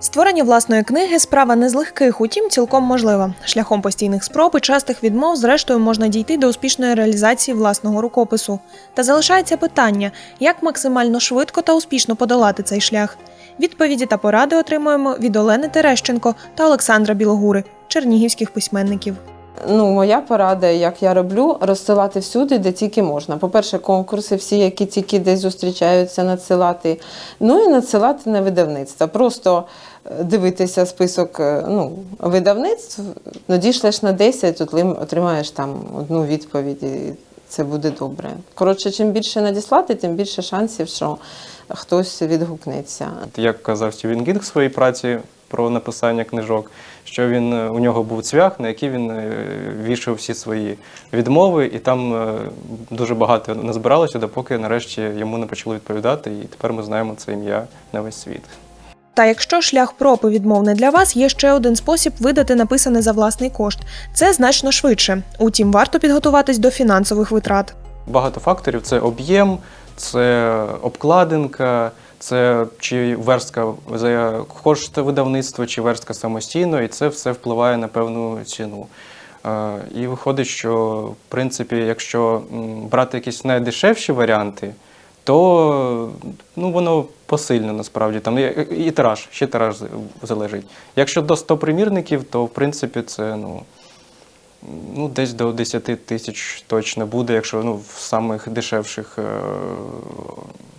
Створення власної книги справа не з легких, утім цілком можлива. Шляхом постійних спроб і частих відмов, зрештою, можна дійти до успішної реалізації власного рукопису. Та залишається питання, як максимально швидко та успішно подолати цей шлях. Відповіді та поради отримуємо від Олени Терещенко та Олександра Білогури, чернігівських письменників. Ну, моя порада, як я роблю, розсилати всюди, де тільки можна. По-перше, конкурси, всі, які тільки десь зустрічаються, надсилати. Ну і надсилати на видавництво. Просто е, дивитися список е, ну, видавництв, надішлеш на 10, отлим- отримаєш там одну відповідь. І це буде добре. Коротше, чим більше надіслати, тим більше шансів, що хтось відгукнеться. Як казав Стівен Кінг в своїй праці про написання книжок, що він е, у нього був цвях, на який він е, вішав всі свої відмови, і там е, дуже багато назбиралося, допоки нарешті йому не почали відповідати, і тепер ми знаємо це ім'я на весь світ. Та якщо шлях пропи відмов не для вас, є ще один спосіб видати написане за власний кошт. Це значно швидше. Утім, варто підготуватись до фінансових витрат. Багато факторів це об'єм, це обкладинка, це чи верстка за кошти видавництва, чи верстка самостійно, і це все впливає на певну ціну. Е, І виходить, що в принципі, якщо брати якісь найдешевші варіанти, то ну, воно посильно насправді. Там і, тираж, ще тираж залежить. Якщо до 100 примірників, то в принципі це ну, Ну, десь до 10 тисяч точно буде, якщо ну, в самих дешевших е,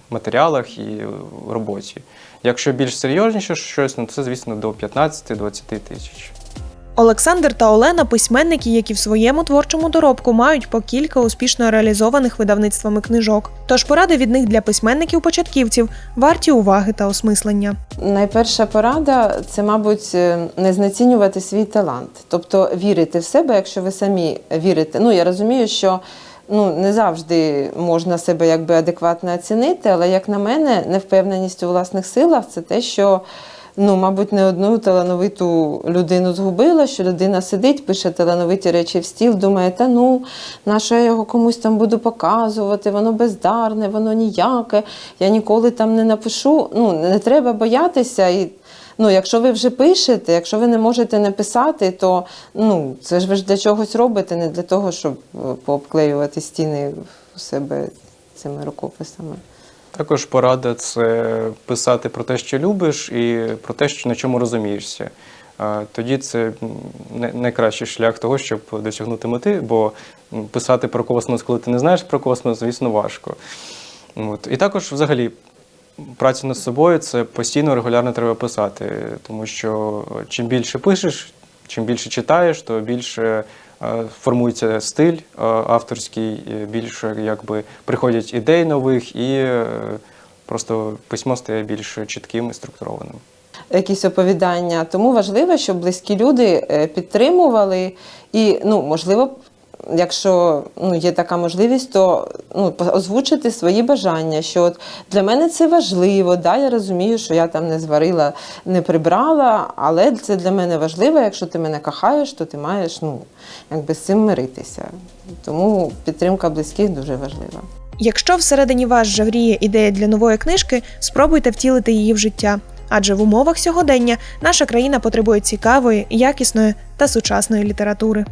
матеріалах і роботі. Якщо більш серйозніше щось, ну це, звісно, до 15-20 тисяч. Олександр та Олена письменники, які в своєму творчому доробку мають по кілька успішно реалізованих видавництвами книжок. Тож поради від них для письменників-початківців варті уваги та осмислення. Найперша порада це, мабуть, е, не знецінювати свій талант, тобто вірити в себе, якщо ви самі вірите. Ну я розумію, що ну не завжди можна себе якби адекватно оцінити, але як на мене, невпевненість у власних силах це те, що. Ну, мабуть, не одну талановиту людину згубила, що людина сидить, пише талановиті речі в стіл, думає, та ну, на що я його комусь там буду показувати, воно бездарне, воно ніяке, я ніколи там не напишу. Ну, не треба боятися. І, ну, якщо ви вже пишете, якщо ви не можете написати, то ну, це ж ви ж для чогось робите, не для того, щоб е, пообклеювати стіни у себе цими рукописами. Також порада це писати про те, що любиш, і про те, що на чому розумієшся. Тоді це найкращий шлях того, щоб досягнути мети, бо писати про космос, коли ти не знаєш про космос, звісно, важко. От. І також, взагалі, праця над собою це постійно регулярно треба писати, тому що чим більше пишеш, чим більше читаєш, то більше формується стиль е, авторський, е, більше якби приходять ідей нових, і е, просто письмо стає більш чітким і структурованим. якісь оповідання. Тому важливо, щоб близькі люди е, підтримували і, ну, можливо, якщо ну, є така можливість, то ну, озвучити свої бажання. Що от для мене це важливо. Да, я розумію, що я там не зварила, не прибрала, але це для мене важливо. Якщо ти мене кохаєш, то ти маєш ну, якби з цим миритися. Тому підтримка близьких дуже важлива. Якщо всередині вас жавріє ідея для нової книжки, спробуйте втілити її в життя. Адже в умовах сьогодення наша країна потребує цікавої, якісної та сучасної літератури.